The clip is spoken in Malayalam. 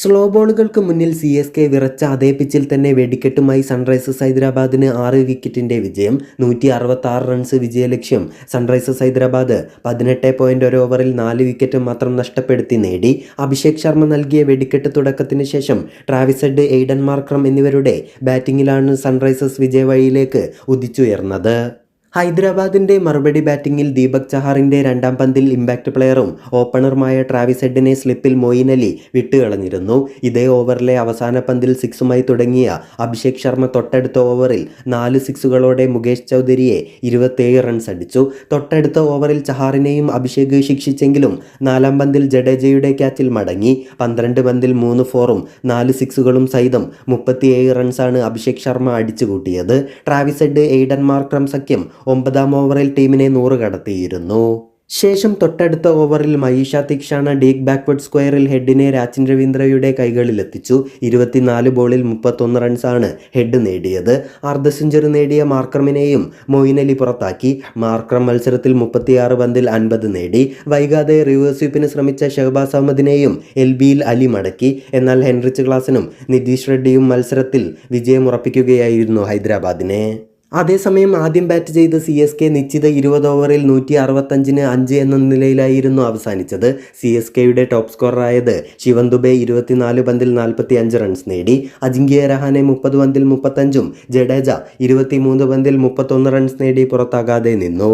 സ്ലോ ബോളുകൾക്ക് മുന്നിൽ സി എസ് കെ വിറച്ച അതേ പിച്ചിൽ തന്നെ വെടിക്കെട്ടുമായി സൺറൈസേഴ്സ് ഹൈദരാബാദിന് ആറ് വിക്കറ്റിന്റെ വിജയം നൂറ്റി അറുപത്തി ആറ് റൺസ് വിജയലക്ഷ്യം സൺറൈസേഴ്സ് ഹൈദരാബാദ് പതിനെട്ട് പോയിന്റ് ഒരു ഓവറിൽ നാല് വിക്കറ്റ് മാത്രം നഷ്ടപ്പെടുത്തി നേടി. അഭിഷേക് ശർമ്മ നൽകിയ വെടിക്കെട്ട് തുടക്കത്തിന് ശേഷം ട്രാവിസഡ് എയ്ഡൻ മാർക്രം എന്നിവരുടെ ബാറ്റിംഗിലാണ് സൺറൈസേഴ്സ് വിജയവഴിയിലേക്ക് ഉദിച്ചുയർന്നത്. ഹൈദരാബാദിന്റെ മറുപടി ബാറ്റിംഗിൽ ദീപക് ചഹാറിന്റെ രണ്ടാം പന്തിൽ ഇമ്പാക്ട് പ്ലെയറും ഓപ്പണറുമായ ട്രാവിസ് ഹെഡിനെ സ്ലിപ്പിൽ മൊയിൻ അലി വിട്ടുകളഞ്ഞിരുന്നു. ഇതേ ഓവറിലെ അവസാന പന്തിൽ സിക്സുമായി തുടങ്ങിയ അഭിഷേക് ശർമ്മ തൊട്ടടുത്ത ഓവറിൽ നാല് സിക്സുകളോടെ മുകേഷ് ചൗധരിയെ ഇരുപത്തേഴ് റൺസ് അടിച്ചു. തൊട്ടടുത്ത ഓവറിൽ ചഹാറിനെയും അഭിഷേക് ശിക്ഷിച്ചെങ്കിലും നാലാം പന്തിൽ ജഡേജയുടെ ക്യാച്ചിൽ മടങ്ങി. പന്ത്രണ്ട് പന്തിൽ മൂന്ന് ഫോറും നാല് സിക്സുകളും സഹിതം മുപ്പത്തിയേഴ് റൺസാണ് അഭിഷേക് ശർമ്മ അടിച്ചുകൂട്ടിയത്. ട്രാവിസ് ഹെഡ് എയ്ഡൻ മാർക്രം സഖ്യം ഒമ്പതാം ഓവറിൽ ടീമിനെ നൂറ് കടത്തിയിരുന്നു. ശേഷം തൊട്ടടുത്ത ഓവറിൽ മഹീഷ തിക്ഷാണ ഡീക്ക് ബാക്ക്വേർഡ് സ്ക്വയറിൽ ഹെഡിനെ രാജിൻ രവീന്ദ്രയുടെ കൈകളിലെത്തിച്ചു. ഇരുപത്തിനാല് ബോളിൽ മുപ്പത്തൊന്ന് റൺസാണ് ഹെഡ് നേടിയത്. അർദ്ധ സെഞ്ചുറി നേടിയ മാർക്രമിനെയും മൊയിനലി പുറത്താക്കി. മാർക്രം മത്സരത്തിൽ മുപ്പത്തിയാറ് പന്തിൽ അൻപത് നേടി. വൈകാതെ റിവേഴ്സ് സ്വീപ്പിന് ശ്രമിച്ച ഷഹബാസ് അഹമ്മദിനെയും എൽ ബിയിൽ അലി മടക്കി. എന്നാൽ ഹെൻറിച്ച് ക്ലാസിനും നിതീഷ് റെഡ്ഡിയും മത്സരത്തിൽ വിജയമുറപ്പിക്കുകയായിരുന്നു ഹൈദരാബാദിനെ. അതേസമയം ആദ്യം ബാറ്റ് ചെയ്ത സി എസ് കെ നിശ്ചിത ഇരുപത് ഓവറിൽ നൂറ്റി അറുപത്തഞ്ചിന് അഞ്ച് എന്ന നിലയിലായിരുന്നു അവസാനിച്ചത്. സി എസ് കെയുടെ ടോപ്പ് സ്കോററായത് ശിവൻ ദുബെ ഇരുപത്തിനാല് പന്തിൽ നാൽപ്പത്തി അഞ്ച് റൺസ് നേടി. അജിങ്ക്യ രഹാനെ മുപ്പത് പന്തിൽ മുപ്പത്തഞ്ചും ജഡേജ ഇരുപത്തിമൂന്ന് പന്തിൽ മുപ്പത്തൊന്ന് റൺസ് നേടി പുറത്താകാതെ നിന്നു.